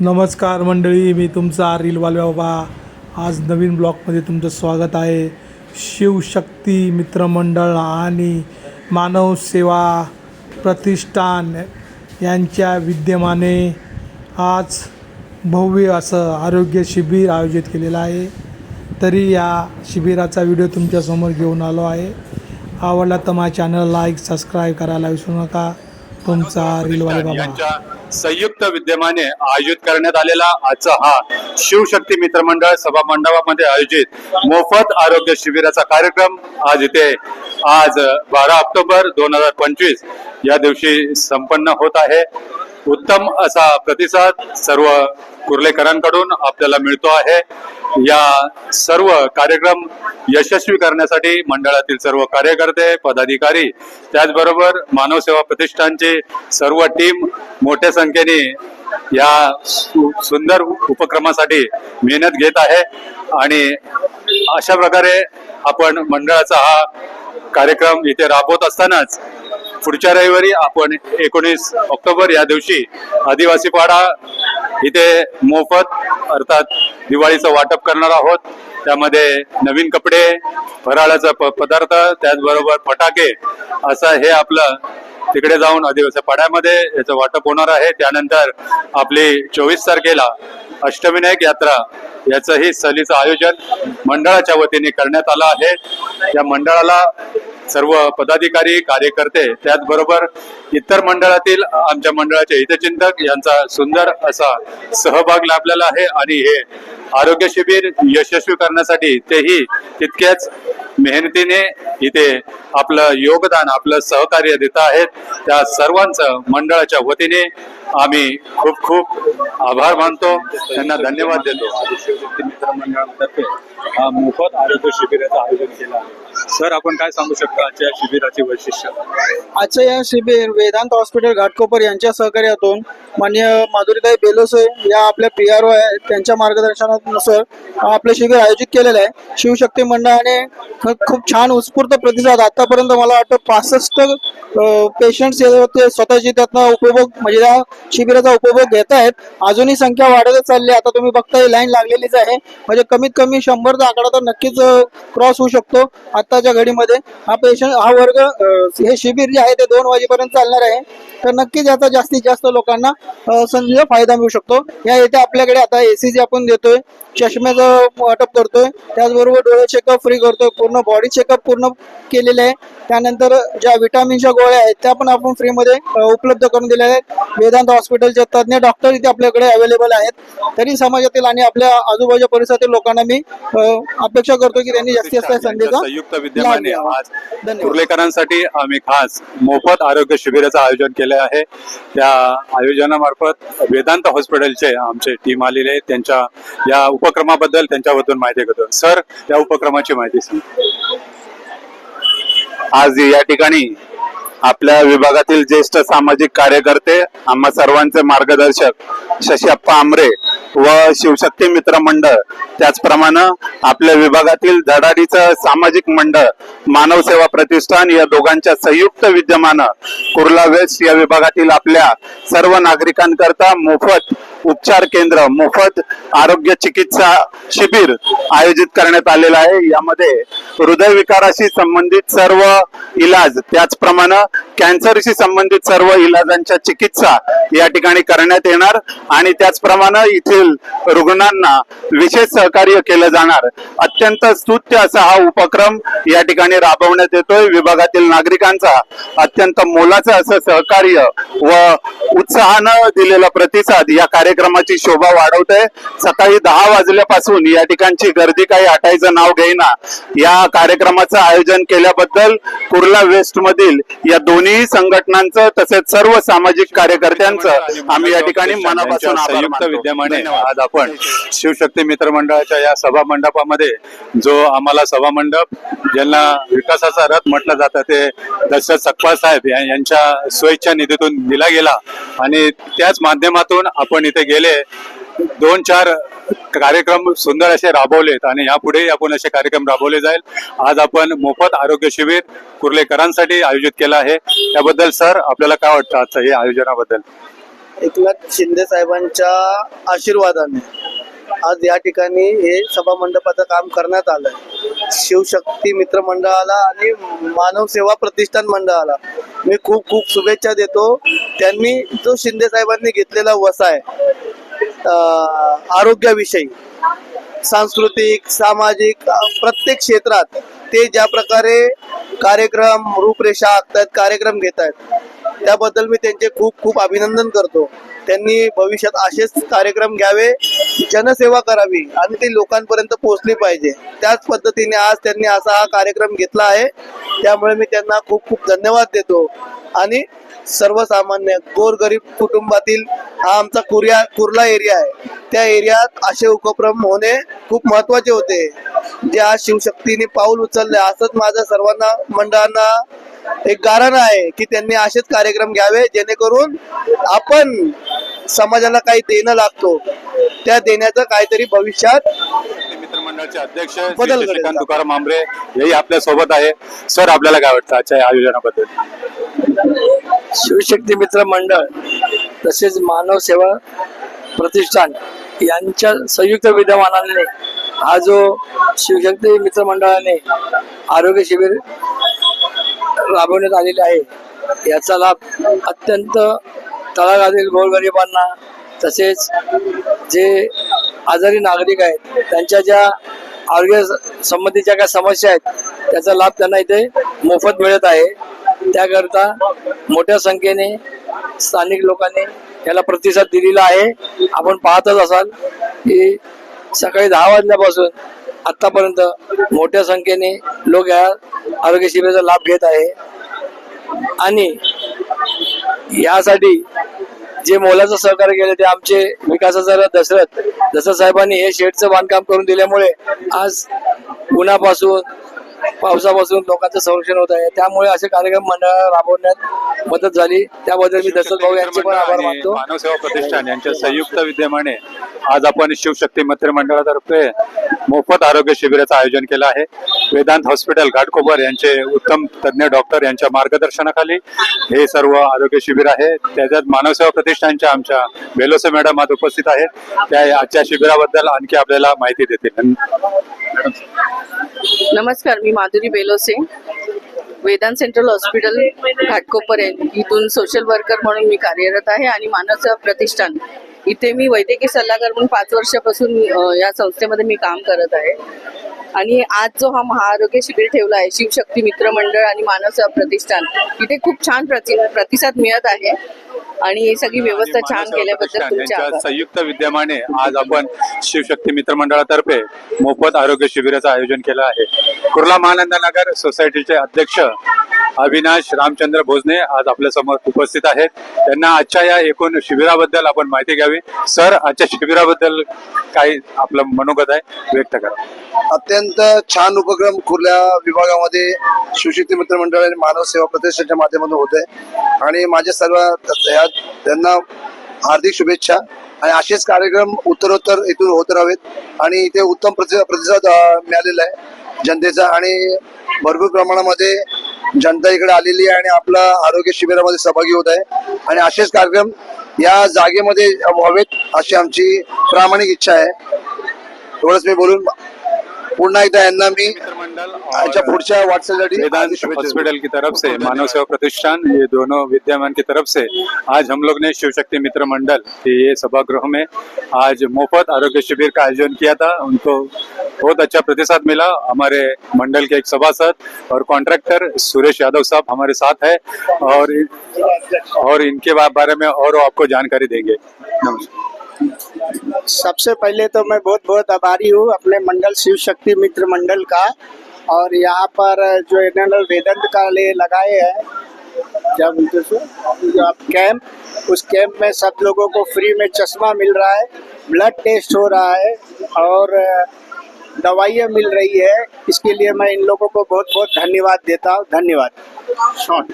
नमस्कार मंडळी मी तुमचा रीलवाल बाबा आज नवीन ब्लॉगमध्ये तुमचं स्वागत आहे. शिवशक्ती मित्रमंडळ आणि मानव सेवा प्रतिष्ठान यांच्या विद्यमाने आज भव्य असं आरोग्य शिबिर आयोजित केलेलं आहे. तरी या शिबिराचा व्हिडिओ तुमच्यासमोर घेऊन आलो आहे. आवडला तर माझ्या चॅनल लाईक सबस्क्राईब करायला विसरू नका. तुमचा रीलवाले बाबा संयुक्त विद्यमाने आयोजित करण्यात आलेला आजचा हा शिवशक्ती मित्रमंडळ सभा मंडपामध्ये आयोजित मोफत आरोग्य शिबिराचा कार्यक्रम आज इथे आज बारा ऑक्टोबर दोन हजार पंचवीस या दिवशी संपन्न होत आहे. उत्तम असा प्रतिसाद सर्व कुर्लेकरांकडून आपल्याला मिळतो आहे. या सर्व कार्यक्रम यशस्वी करण्यासाठी मंडळातील सर्व कार्यकर्ते पदाधिकारी त्याचबरोबर मानव सेवा प्रतिष्ठानचे सर्व टीम मोठ्या संख्येने या सुंदर उपक्रमासाठी मेहनत घेत आहे आणि अशा प्रकारे आपण मंडळाचा हा कार्यक्रम इथे राबवत असतानाच पुढच्या रविवारी आपण एकोणीस ऑक्टोबर या दिवशी आदिवासी पाडा इथे मोफत अर्थात दिवाळीचं वाटप करणार आहोत. त्यामध्ये नवीन कपडे फराळाचा प पदार्थ त्याचबरोबर फटाके असं हे आपलं तिकडे जाऊन आदिवासी पाड्यामध्ये याचं वाटप होणार आहे. त्यानंतर आपली चोवीस तारखेला अष्टविनायक यात्रा याचंही सहलीचं आयोजन मंडळाच्या वतीने करण्यात आलं आहे. या मंडळाला सर्व पदाधिकारी कार्यकर्ते त्याचबरोबर इतर मंडळातील आमच्या मंडळाचे हितचिंतक यांचा सुंदर असा सहभाग लाभलेला आहे आणि हे आरोग्य शिबिर यशस्वी करण्यासाठी तेही तितक्याच मेहनतीने इथे आपलं योगदान आपलं सहकार्य देत आहेत. त्या सर्वांचं मंडळाच्या वतीने आम्ही खूप खूप आभार मानतो. त्यांना धन्यवाद देतो. मित्रमंडळातर्फे मित्र हा मोफत आरोग्य शिबिराचं आयोजन केलं आहे. सर आपण काय सांगू शकता आजच्या शिबिराची वैशिष्ट्य? आजचं या शिबिर वेदांत हॉस्पिटल घाटकोपर यांच्या सहकार्यातून मान्य माधुरीताई बेलोसे या आपल्या पी आर ओ आहेत त्यांच्या मार्गदर्शनानुसार आपलं शिबिर आयोजित केलेलं आहे. शिवशक्ती मंडळाने खूप छान उत्स्फूर्त प्रतिसाद आतापर्यंत मला वाटतं पासष्ट पेशंट्स ते स्वतःची त्यातनं उपभोग म्हणजे या शिबिराचा उपभोग घेत आहेत. अजूनही संख्या वाढतच चालली आहे. आता तुम्ही बघताय लाईन लागलेलीच आहे. म्हणजे कमीत कमी शंभरचा आकडा तर नक्कीच क्रॉस होऊ शकतो. आता आताच्या घडीमध्ये हा पेशंट हा वर्ग हे शिबिर जे आहे ते दोन वाजेपर्यंत चालणार आहे. तर नक्कीच याचा जास्तीत जास्त लोकांना संधीचा फायदा मिळू शकतो. या येथे आपल्याकडे आता एसीजी आपण देतोय. चष्म्याचं वाटप करतोय. त्याचबरोबर डोळे चेकअप फ्री करतोय. पूर्ण बॉडी चेकअप पूर्ण केलेले आहे. त्यानंतर ज्या विटामिनच्या गोळ्या आहेत त्या पण आपण फ्रीमध्ये उपलब्ध करून दिलेल्या आहेत. वेदांत हॉस्पिटलचे तज्ज्ञ डॉक्टर इथे आपल्याकडे अवेलेबल आहेत. तरी समाजातील आणि आपल्या आजूबाजूच्या परिसरातील लोकांना मी अपेक्षा करतो की त्यांनी जास्तीत जास्त संधीचा विद्यमाने. आज धन्यवाद. कुर्लेकरांसाठी आम्ही खास मोफत आरोग्य शिबिराचं आयोजन केलं आहे त्या आयोजनामार्फत वेदांत हॉस्पिटलचे आमचे टीम आलेले आहेत त्यांच्या या उपक्रमाबद्दल त्यांच्याबद्दल माहिती घेतो सर या उपक्रमाची माहिती सांगा आज या ठिकाणी आपल्या विभागातील ज्येष्ठ सामाजिक कार्यकर्ते आम्हा सर्वांचे मार्गदर्शक शशी आमरे व शिवशक्ती मित्र मंडळ. त्याचप्रमाणे आपल्या विभागातील धडाडीचं सामाजिक मंडळ मानव सेवा प्रतिष्ठान या दोघांच्या संयुक्त विद्यमानं कुर्ला वेस्ट या विभागातील आपल्या सर्व नागरिकांकरता मोफत उपचार केंद्र मोफत आरोग्य चिकित्सा शिबिर आयोजित करण्यात आलेलं आहे. यामध्ये हृदयविकाराशी संबंधित सर्व इलाज त्याचप्रमाणे कॅन्सरशी संबंधित सर्व इलाजांच्या चिकित्सा या ठिकाणी करण्यात येणार. आणि त्याचप्रमाणे येथील रुग्णांना विशेष सहकार्य केलं जाणार अत्यंत स्तुत्य असा हा उपक्रम या ठिकाणी राबवण्यात येतोय विभागातील नागरिकांचा अत्यंत मोलाचं असं सहकार्य व उत्साहानं दिलेला प्रतिसाद या कार्यक्रमाची शोभा वाढवतोय सकाळी दहा वाजल्यापासून या ठिकाणची गर्दी काही हटायचं नाव घेईना या कार्यक्रमाचं आयोजन केल्याबद्दल कुर्ला वेस्ट मधील या दोन्ही संघटनांचं तसेच सर्व सामाजिक कार्यकर्त्यांचं आम्ही या ठिकाणी मनापासून संयुक्त. विद्यमाने. आज आपण शिवशक्ती मित्र मंडळाच्या या सभा मंडपामध्ये जो आम्हाला सभा मंडप ज्यांना विकासाचा रथ म्हटलं जातं ते दशरथ सकपाळ साहेब यांच्या स्वेच्छा निधीतून दिला गेला. आणि त्याच माध्यमातून आपण इथे गेले. दोन चार कार्यक्रम सुंदर असे राबवलेत आणि यापुढे आपण असे कार्यक्रम राबवले जाईल. आज आपण मोफत आरोग्य शिबिर कुर्लेकरांसाठी आयोजित केलं आहे. त्याबद्दल सर आपल्याला काय वाटतं आजचं हे आयोजनाबद्दल? एकनाथ शिंदे साहेबांच्या आशीर्वादाने आज या ठिकाणी हे सभा मंडपाचं काम करण्यात आलं शिवशक्ती मित्र मंडळाला आणि मानव सेवा प्रतिष्ठान मंडळाला मी खूप खूप शुभेच्छा देतो. त्यांनी जो शिंदे साहेबांनी घेतलेला वसाय आरोग्याविषयी सांस्कृतिक सामाजिक प्रत्येक क्षेत्रात ते ज्या प्रकारे कार्यक्रम रूपरेषा आखतायत कार्यक्रम घेत आहेत त्याबद्दल मी त्यांचे खूप खूप अभिनंदन करतो. त्यांनी भविष्यात असेच कार्यक्रम घ्यावे जनसेवा करावी आणि ती लोकांपर्यंत पोहोचली पाहिजे. त्याच पद्धतीने आज त्यांनी असा हा कार्यक्रम घेतला आहे. त्यामुळे मी त्यांना खूप खूप धन्यवाद देतो. आणि सर्वसामान्य गोरगरीब कुटुंबातील हा आमचा कुर्या कुर्ला एरिया आहे. त्या एरियात असे उपक्रम होणे खूप महत्त्वाचे होते. जे आज शिवशक्तीने पाऊल उचलले असंच माझं सर्वांना मंडळांना एक गारण आहे की त्यांनी असेच कार्यक्रम घ्यावे जेणेकरून आपण समाजाला काही देणं लागतो. त्या देण्याचं काहीतरी भविष्यात मित्रमंडळाचे अध्यक्ष बदल तुकाराम हेही आपल्यासोबत आहे. सर आपल्याला काय वाटतं आजच्या आयोजनाबद्दल? शिवशक्ती मित्र मंडळ तसेच मानव सेवा प्रतिष्ठान यांच्या संयुक्त विद्यमानाने हा जो शिवशक्ती मित्र मंडळाने आरोग्य शिबिर राबवण्यात आलेले आहे याचा लाभ अत्यंत तळागातील गोरगरिबांना तसेच जे आजारी नागरिक आहेत त्यांच्या ज्या आरोग्य संबंधीच्या काही समस्या आहेत त्याचा लाभ त्यांना इथे मोफत मिळत आहे. त्याकरता मोठ्या संख्येने स्थानिक लोकांनी याला प्रतिसाद दिलेला आहे. आपण पाहतच असाल की सकाळी दहा वाजल्यापासून आतापर्यंत मोठ्या संख्येने लोक या आरोग्य शिबिराचा लाभ घेत आहे. आणि यासाठी जे मोलाचं सहकार्य केले ते आमचे विकासाचा दशरथ दशरथ साहेबांनी हे शेडचं बांधकाम करून दिल्यामुळे आज उन्हापासून पावसापासून लोकांचं संरक्षण होत आहे. त्यामुळे असे कार्यक्रम मंडळाला राबवण्यात मदत झाली. त्याबद्दल मी दशरथ भाऊ यांचे पण आभार मानतो. मानव सेवा प्रतिष्ठान यांच्या संयुक्त विद्यमाने आज आपण शिवशक्ती मित्र मंडळातर्फे मोफत आरोग्य शिबिराचं आयोजन केलं आहे. वेदांत हॉस्पिटल घाटकोपर यांचे उत्तम तज्ज्ञ डॉक्टर यांच्या मार्गदर्शनाखाली हे सर्व आरोग्य शिबिर आहे. त्याच्यात मानव सेवा प्रतिष्ठानच्या आमच्या बेलोसे मॅडम आज उपस्थित आहेत. त्या आजच्या शिबिराबद्दल आणखी आपल्याला माहिती देतील. नमस्कार मी माधुरी बेलोसे वेदांत सेंट्रल हॉस्पिटल घाटकोपर आहे इथून सोशल वर्कर म्हणून मी कार्यरत आहे आणि मानव सेवा प्रतिष्ठान इथे मी वैद्यकीय सल्लागार म्हणून पाच वर्षापासून या संस्थेमध्ये मी काम करत आहे. आणि आज जो हा महाआरोग्य शिबिर ठेवला आहे शिवशक्ती मित्र मंडळ आणि मानव सेवा प्रतिष्ठान इथे खूप छान प्रति प्रतिसाद मिळत आहे. आणि ही सगळी व्यवस्था छान केल्याबद्दल संयुक्त विद्यमाने आज आपण शिवशक्ती मित्र मंडळातर्फे मोफत आरोग्य शिबिराचं आयोजन केलं आहे. कुर्ला महानंद नगर सोसायटीचे अध्यक्ष अविनाश रामचंद्र भोजने आज आपल्यासमोर उपस्थित आहेत. त्यांना आजच्या या एकूण शिबिराबद्दल आपण माहिती घ्यावी. सर आजच्या शिबिराबद्दल काही आपलं मनोगत आहे व्यक्त करा. अत्यंत छान उपक्रम खुल्या विभागामध्ये शिवशक्ती मित्र मंडळ आणि मानव सेवा प्रतिष्ठानच्या माध्यमातून होत आहे आणि माझ्या सर्व त्यांना हार्दिक शुभेच्छा. आणि असेच कार्यक्रम उत्तरोत्तर इथून होत राहावेत आणि इथे उत्तम प्रतिसाद मिळालेला आहे. जनतेचा आणि भरपूर प्रमाणामध्ये जनता इकडे आलेली आहे आणि आपला आरोग्य शिबिरामध्ये सहभागी होत आहे. आणि असेच कार्यक्रम या जागेमध्ये व्हावेत अशी आमची प्रामाणिक इच्छा आहे. एवढंच मी बोलून पुन्हा एकदा यांना मी पुढच्या वाटचालीसाठी वेदांत देतो. हॉस्पिटल की तरफ़ से मानव सेवा प्रतिष्ठान ये दोनों विद्यमान की तरफ़ से आज हम लोग ने शिव शक्ति मित्र मंडल के ये सभागृह में आज मुफ़्त आरोग्य शिविर का आयोजन किया था। उनको बहुत अच्छा प्रतिसाद मिला। हमारे मंडल के एक सभासद और कॉन्ट्रैक्टर सुरेश यादव साहब हमारे साथ है और और इनके बारे में और आपको जानकारी देंगे। सबसे पहले तो मैं बहुत बहुत आभारी हूँ अपने मंडल शिव शक्ति मित्र मंडल का। और यहाँ पर जो इन्होंने वेदंत का ले लगाए हैं, क्या बोलते सो आप कैंप उस कैंप में सब लोगों को फ्री में चश्मा मिल रहा है ब्लड टेस्ट हो रहा है और दवाइयाँ मिल रही है। इसके लिए मैं इन लोगों को बहुत बहुत धन्यवाद देता हूँ। धन्यवाद। शॉर्ट